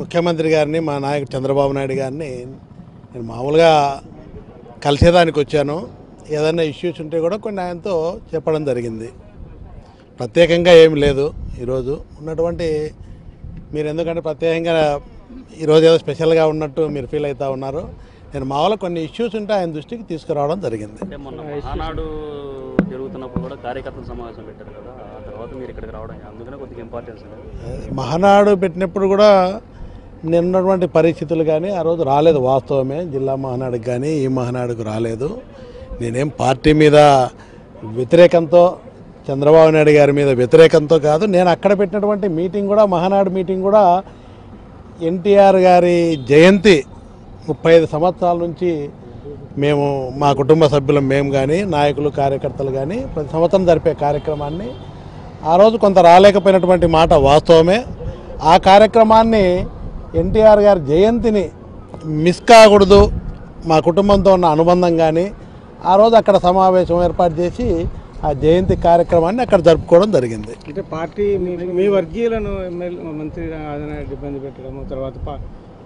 ముఖ్యమంత్రి గారిని మా నాయకుడు చంద్రబాబు నాయుడు గారిని నేను మామూలుగా కలిసేదానికి వచ్చాను. ఏదైనా ఇష్యూస్ ఉంటే కూడా కొన్ని ఆయనతో చెప్పడం జరిగింది. ప్రత్యేకంగా ఏమి లేదు ఈరోజు. ఉన్నటువంటి మీరు ఎందుకంటే ప్రత్యేకంగా ఈరోజు ఏదో స్పెషల్గా ఉన్నట్టు మీరు ఫీల్ అవుతా ఉన్నారు. నేను మామూలుగా కొన్ని ఇష్యూస్ ఉంటే ఆయన దృష్టికి తీసుకురావడం జరిగింది. అంటే మొన్న మహానాడు జరుగుతున్నప్పుడు కూడా కార్యకర్తల సమావేశం పెట్టారు కదా. ఆ తర్వాత మీరు ఇక్కడికి రావడం అందుకనే కొద్దిగా ఇంపార్టెన్స్ ఉంది. మహానాడు పెట్టినప్పుడు కూడా నిన్నటువంటి పరిస్థితులు కానీ ఆ రోజు రాలేదు వాస్తవమే. జిల్లా మహానాడుకి కానీ ఈ మహానాడుకు రాలేదు. నేనేం పార్టీ మీద వ్యతిరేకంతో చంద్రబాబు నాయుడు గారి మీద వ్యతిరేకంతో కాదు నేను అక్కడ పెట్టినటువంటి మీటింగ్ కూడా మహానాడు మీటింగ్ కూడా ఎన్టీఆర్ గారి జయంతి ముప్పై ఐదు సంవత్సరాల నుంచి మేము మా కుటుంబ సభ్యులం మేము కానీ నాయకులు కార్యకర్తలు కానీ ప్రతి సంవత్సరం జరిపే కార్యక్రమాన్ని ఆ రోజు కొంత రాలేకపోయినటువంటి మాట వాస్తవమే. ఆ కార్యక్రమాన్ని ఎన్టీఆర్ గారి జయంతిని మిస్ కాకూడదు మా కుటుంబంతో ఉన్న అనుబంధం కానీ ఆ రోజు అక్కడ సమావేశం ఏర్పాటు చేసి ఆ జయంతి కార్యక్రమాన్ని అక్కడ జరుపుకోవడం జరిగింది. అంటే పార్టీ మీ వర్గీయులను ఎమ్మెల్యే మంత్రి ఆదినాయుడు ఇబ్బంది పెట్టడము తర్వాత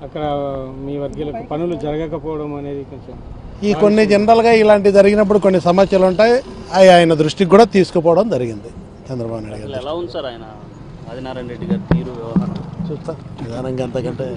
అక్కడ మీ వర్గీయులకు పనులు జరగకపోవడం అనేది కొంచెం ఈ కొన్ని జనరల్గా ఇలాంటి జరిగినప్పుడు కొన్ని సమస్యలు ఉంటాయి అవి ఆయన దృష్టికి కూడా తీసుకుపోవడం జరిగింది చంద్రబాబు నాయుడు గారు ఎలా ఉంది సార్ ఆయన? ఆదినారాయణ రెడ్డి గారి తీరు వ్యవహారం? చూస్తా. నిదానంగా అంతకంటే